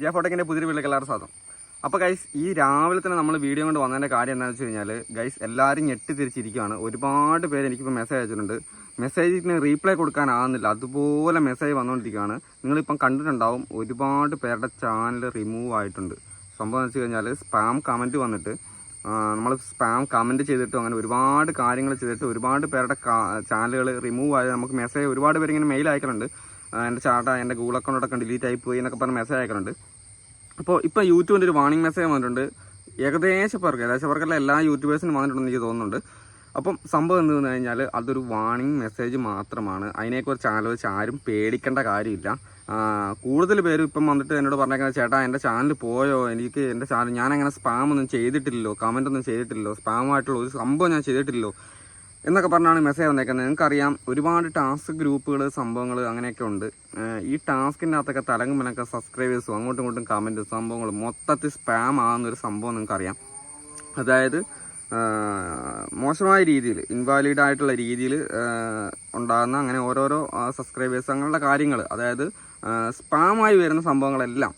J ഫോട്ടോക്കിന്റെ പുതിയ വീട്ടിലേക്ക് എല്ലാവരും സ്വാഗതം. അപ്പോൾ ഗൈസ് ഈ രാവിലെ തന്നെ നമ്മൾ വീഡിയോ കൊണ്ട് വന്നതിന്റെ കാര്യം എന്താണെന്ന് വെച്ച് കഴിഞ്ഞാൽ ഗൈസ് എല്ലാവരും ഞെട്ടി തിരിച്ചിരിക്കുകയാണ് ഒരുപാട് പേര് എനിക്കിപ്പോൾ മെസ്സേജ് അയച്ചിട്ടുണ്ട്. മെസ്സേജിന് റീപ്ലൈ കൊടുക്കാനാകുന്നില്ല അതുപോലെ മെസ്സേജ് വന്നുകൊണ്ടിരിക്കുകയാണ് നിങ്ങളിപ്പം കണ്ടിട്ടുണ്ടാവും ഒരുപാട് പേരുടെ ചാനൽ റിമൂവ് ആയിട്ടുണ്ട്. സംഭവം എന്ന് വെച്ച് കഴിഞ്ഞാൽ സ്പാം കമന്റ് വന്നിട്ട് നമ്മൾ സ്പാം കമന്റ് ചെയ്തിട്ടും അങ്ങനെ ഒരുപാട് കാര്യങ്ങൾ ചെയ്തിട്ട് ഒരുപാട് പേരുടെ ചാനലുകൾ റിമൂവ് ആയി. നമുക്ക് മെസ്സേജ് ഒരുപാട് പേര് ഇങ്ങനെ മെയിൽ അയക്കുന്നുണ്ട് ആ, എന്റെ ചാട്ട എന്റെ ഗൂഗിൾ അക്കൗണ്ടൊക്കെ ഡിലീറ്റ് ആയി പോയി എന്നൊക്കെ പറഞ്ഞ് മെസ്സേജ് അയക്കുന്നുണ്ട്. അപ്പോൾ ഇപ്പോൾ യൂട്യൂബിന്റെ ഒരു വാർണിംഗ് മെസ്സേജ് വന്നിട്ടുണ്ട്. ഏകദേശം പേർക്ക് ഏകദേശം പേർക്കല്ല എല്ലാ യൂട്യൂബേഴ്സിനും വന്നിട്ടുണ്ടെന്ന് എനിക്ക് തോന്നുന്നുണ്ട്. അപ്പം സംഭവം എന്ത് പറഞ്ഞു കഴിഞ്ഞാൽ അതൊരു വാർണിംഗ് മെസ്സേജ് മാത്രമാണ്. അതിനെക്കുറിച്ച് ആലോചിച്ച് ആരും പേടിക്കേണ്ട കാര്യമില്ല. കൂടുതൽ പേരും ഇപ്പം വന്നിട്ട് എന്നോട് പറഞ്ഞേക്കുന്നത് ചേട്ടാ എന്റെ ചാനൽ പോയോ? എനിക്ക് എന്റെ ചാനൽ ഞാൻ അങ്ങനെ സ്പാം ഒന്നും ചെയ്തിട്ടില്ലല്ലോ. കമന്റ് ഒന്നും ചെയ്തിട്ടില്ലല്ലോ. സ്പാമായിട്ടുള്ള ഒരു സംഭവം ഞാൻ ചെയ്തിട്ടില്ലല്ലോ. എന്നൊക്കെ പറഞ്ഞാണ് മെസ്സേജ് വന്നേക്കുന്നത്. നിങ്ങൾക്കറിയാം ഒരുപാട് ടാസ്ക് ഗ്രൂപ്പുകൾ സംഭവങ്ങൾ അങ്ങനെയൊക്കെ ഉണ്ട്. ഈ ടാസ്കിന്റെ അകത്തൊക്കെ തലങ്ങുമലൊക്കെ സബ്സ്ക്രൈബേഴ്സും അങ്ങോട്ടും ഇങ്ങോട്ടും കമന്റ് സംഭവങ്ങൾ മൊത്തത്തിൽ സ്പാം ആകുന്നൊരു സംഭവം നിങ്ങൾക്കറിയാം. അതായത് മോശമായ രീതിയിൽ ഇൻവാലിഡ് ആയിട്ടുള്ള രീതിയിൽ ഉണ്ടാകുന്ന അങ്ങനെ ഓരോരോ സബ്സ്ക്രൈബേഴ്സ് അങ്ങനെയുള്ള കാര്യങ്ങൾ അതായത് സ്പാമായി വരുന്ന സംഭവങ്ങളെല്ലാം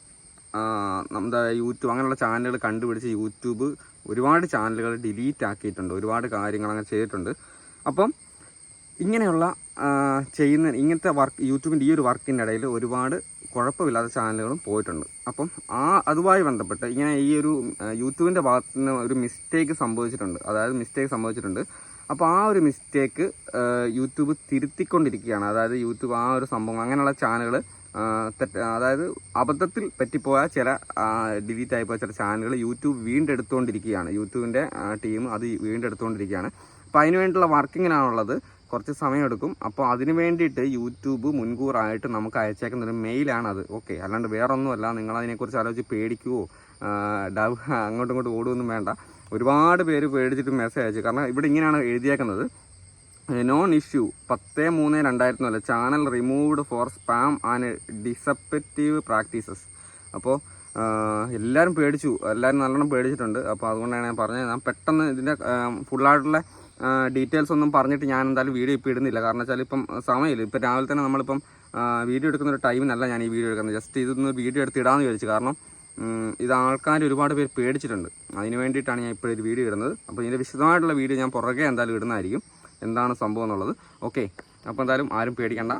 നമ്മുടെ യൂട്യൂബ് അങ്ങനെയുള്ള ചാനലുകൾ കണ്ടുപിടിച്ച് യൂട്യൂബ് ഒരുപാട് ചാനലുകൾ ഡിലീറ്റ് ആക്കിയിട്ടുണ്ട്. ഒരുപാട് കാര്യങ്ങൾ അങ്ങനെ ചെയ്തിട്ടുണ്ട്. അപ്പം ഇങ്ങനെയുള്ള ചെയ്യുന്ന ഇങ്ങനത്തെ വർക്ക് യൂട്യൂബിന്റെ ഈ ഒരു വർക്കിന്റെ ഇടയിൽ ഒരുപാട് കുഴപ്പമില്ലാത്ത ചാനലുകളും പോയിട്ടുണ്ട്. അപ്പം ആ അതുമായി ബന്ധപ്പെട്ട് ഇങ്ങനെ ഈ ഒരു യൂട്യൂബിന്റെ ഭാഗത്ത് നിന്ന് ഒരു മിസ്റ്റേക്ക് സംഭവിച്ചിട്ടുണ്ട്. അതായത് മിസ്റ്റേക്ക് സംഭവിച്ചിട്ടുണ്ട്. അപ്പോൾ ആ ഒരു മിസ്റ്റേക്ക് യൂട്യൂബ് തിരുത്തിക്കൊണ്ടിരിക്കുകയാണ്. അതായത് യൂട്യൂബ് ആ ഒരു സംഭവം അങ്ങനെയുള്ള ചാനലുകൾ അതായത് അബദ്ധത്തിൽ പറ്റിപ്പോയ ചില ഡിലീറ്റ് ആയിപ്പോയ ചില ചാനലുകൾ യൂട്യൂബ് വീണ്ടെടുത്തുകൊണ്ടിരിക്കുകയാണ് യൂട്യൂബിന്റെ ടീം അത് വീണ്ടെടുത്തുകൊണ്ടിരിക്കുകയാണ് അപ്പോൾ അതിന് വേണ്ടിയുള്ള വർക്കിങ്ങിനാണുള്ളത് കുറച്ച് സമയമെടുക്കും. അപ്പോൾ അതിന് വേണ്ടിയിട്ട് യൂട്യൂബ് മുൻകൂറായിട്ട് നമുക്ക് അയച്ചേക്കുന്ന ഒരു മെയിലാണ് അത് ഓക്കെ അല്ലാണ്ട് വേറൊന്നുമല്ല. നിങ്ങൾ അതിനെക്കുറിച്ച് ആലോചിച്ച് പേടിക്കുവോ? ഡ അങ്ങോട്ടും ഇങ്ങോട്ടും ഓടുകയൊന്നും വേണ്ട. ഒരുപാട് പേര് പേടിച്ചിട്ട് മെസ്സേജ് അയച്ചു. കാരണം ഇവിടെ ഇങ്ങനെയാണ് എഴുതിയേക്കുന്നത്. Non issue. പത്ത് മൂന്ന് രണ്ടായിരത്തി നാല്. Channel removed for spam and deceptive practices അപ്പോൾ എല്ലാവരും പേടിച്ചു. എല്ലാവരും നല്ലോണം പേടിച്ചിട്ടുണ്ട്. അപ്പോൾ അതുകൊണ്ടാണ് ഞാൻ പറഞ്ഞത്. ഞാൻ പെട്ടെന്ന് ഇതിന്റെ ഫുള്ളായിട്ടുള്ള ഡീറ്റെയിൽസ് ഒന്നും പറഞ്ഞിട്ട് ഞാൻ എന്തായാലും വീഡിയോ ഇപ്പോൾ ഇടുന്നില്ല. കാരണം വെച്ചാൽ ഇപ്പം സമയമില്ല. ഇപ്പം രാവിലെ തന്നെ നമ്മളിപ്പം വീഡിയോ എടുക്കുന്ന ഒരു ടൈമിനല്ല ഞാൻ ഈ വീഡിയോ എടുക്കുന്നത്. ജസ്റ്റ് ഇതൊന്ന് വീഡിയോ എടുത്ത് ഇടാമെന്ന് വിചാരിച്ചു. കാരണം ഇത് ആൾക്കാർ ഒരുപാട് പേര് പേടിച്ചിട്ടുണ്ട്. അതിന് വേണ്ടിയിട്ടാണ് ഞാൻ ഇപ്പോഴൊരു വീഡിയോ ഇടുന്നത്. അപ്പോൾ ഇതിന്റെ വിശദമായിട്ടുള്ള വീഡിയോ ഞാൻ പുറകെ എന്തായാലും ഇടുന്നതായിരിക്കും. എന്താണ് സംഭവം എന്നുള്ളത്. ഓക്കെ അപ്പോൾ എന്തായാലും ആരും പേടിക്കണ്ട.